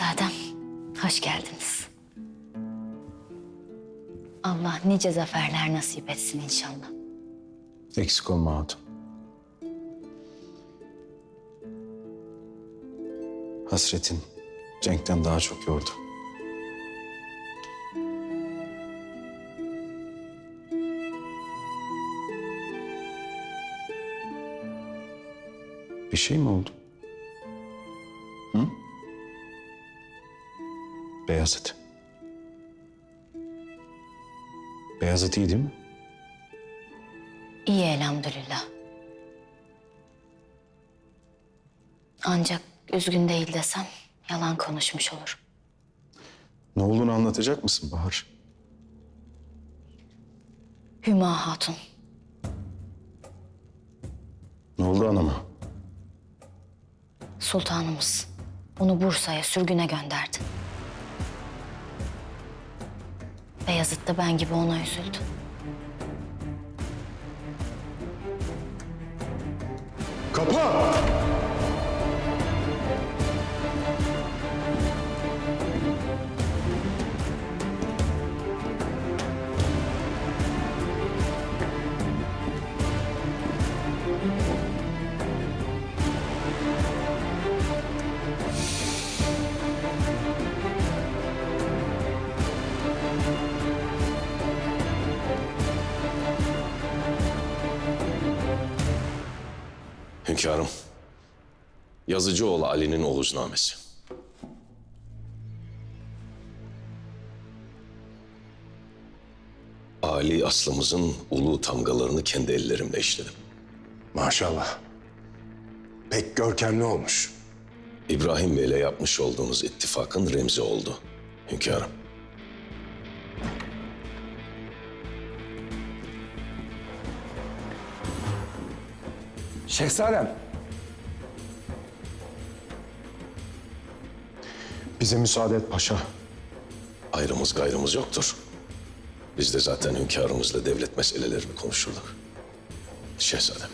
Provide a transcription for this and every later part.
Şehzadem, hoş geldiniz. Allah nice zaferler nasip etsin inşallah. Eksik olma hatun. Hasretin Cenk'ten daha çok yordu. Bir şey mi oldu? Hı? Beyazıt. Beyazıt iyi değil mi? İyi elhamdülillah. Ancak üzgün değil desem yalan konuşmuş olurum. Ne olduğunu anlatacak mısın Bahar? Hüma Hatun, Ne oldu anama? sultanımız onu Bursa'ya sürgüne gönderdi. Beyazıt da ben gibi ona üzüldü. Kapa! Hünkârım, Yazıcıoğlu Ali'nin oğuznamesi. Ali aslımızın ulu tamgalarını kendi ellerimle işledim. Maşallah. Pek görkemli olmuş. İbrahim Bey'le yapmış olduğumuz ittifakın remzi oldu. Hünkârım. Şehzadem. Bize müsaade et paşa. Ayrımız gayrımız yoktur. Biz de zaten hünkârımızla devlet meselelerini konuşurduk. Şehzadem.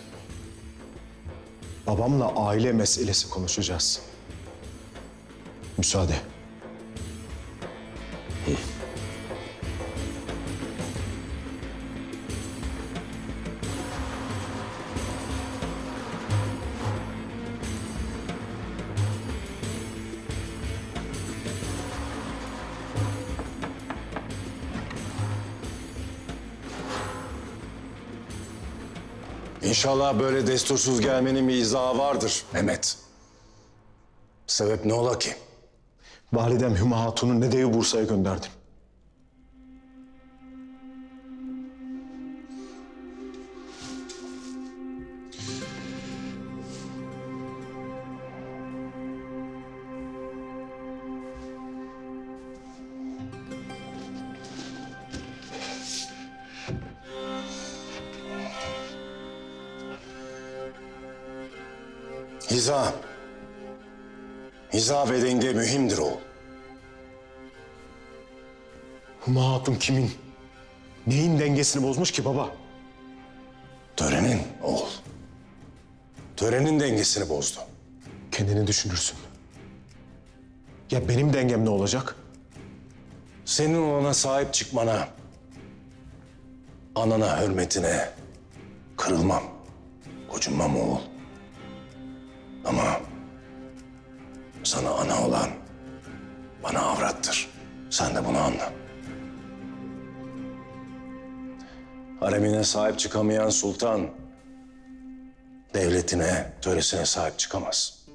Babamla aile meselesi konuşacağız. Müsaade. İnşallah böyle destursuz gelmenin bir izahı vardır Mehmet. Sebep ne ola ki? Validem Hüma Hatun'u Nedevi Bursa'ya gönderdim. Hiza. Hiza ve denge mühimdir oğul. Hüma Hatun kimin? Neyin dengesini bozmuş ki baba? Törenin oğul. Törenin dengesini bozdu. Kendini düşünürsün. Ya benim dengem ne olacak? Senin ona sahip çıkmana, anana hürmetine kırılmam, gocunmam oğul. Ama sana ana olan bana avrattır. Sen de bunu anla. Haremine sahip çıkamayan sultan, devletine, töresine sahip çıkamaz.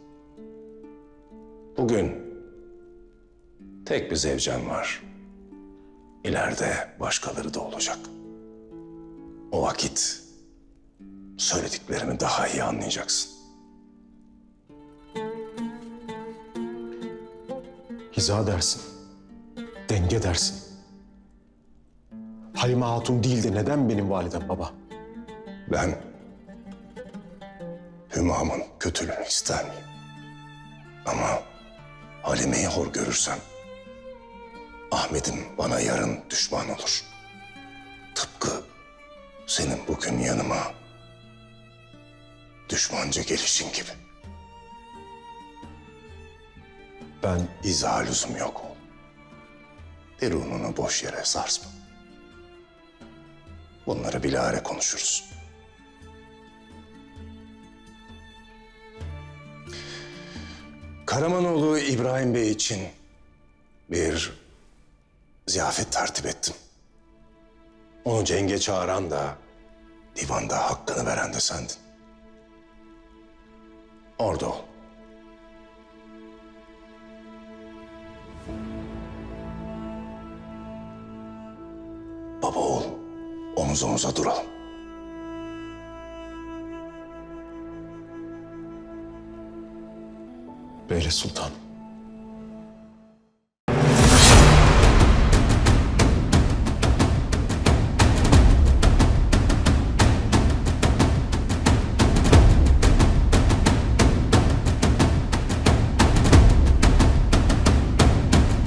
Bugün tek bir zevcen var. İleride başkaları da olacak. O vakit söylediklerimi daha iyi anlayacaksın. Hiza dersin. Denge dersin. Halime Hatun değil de neden benim validem baba? Ben Hümam'ın kötülüğünü ister miyim? Ama Halime'yi hor görürsem Ahmet'im bana yarın düşman olur. Tıpkı senin bugün yanıma düşmanca gelişin gibi. Ben İzah lüzum yok. Derununu boş yere sarsma. Bunları bilahare konuşuruz. Karamanoğlu İbrahim Bey için bir ziyafet tertip ettim. Onu cenge çağıran da divanda hakkını veren de sendin. Orada ol. Omuz omuza duralım. Beyle Sultan.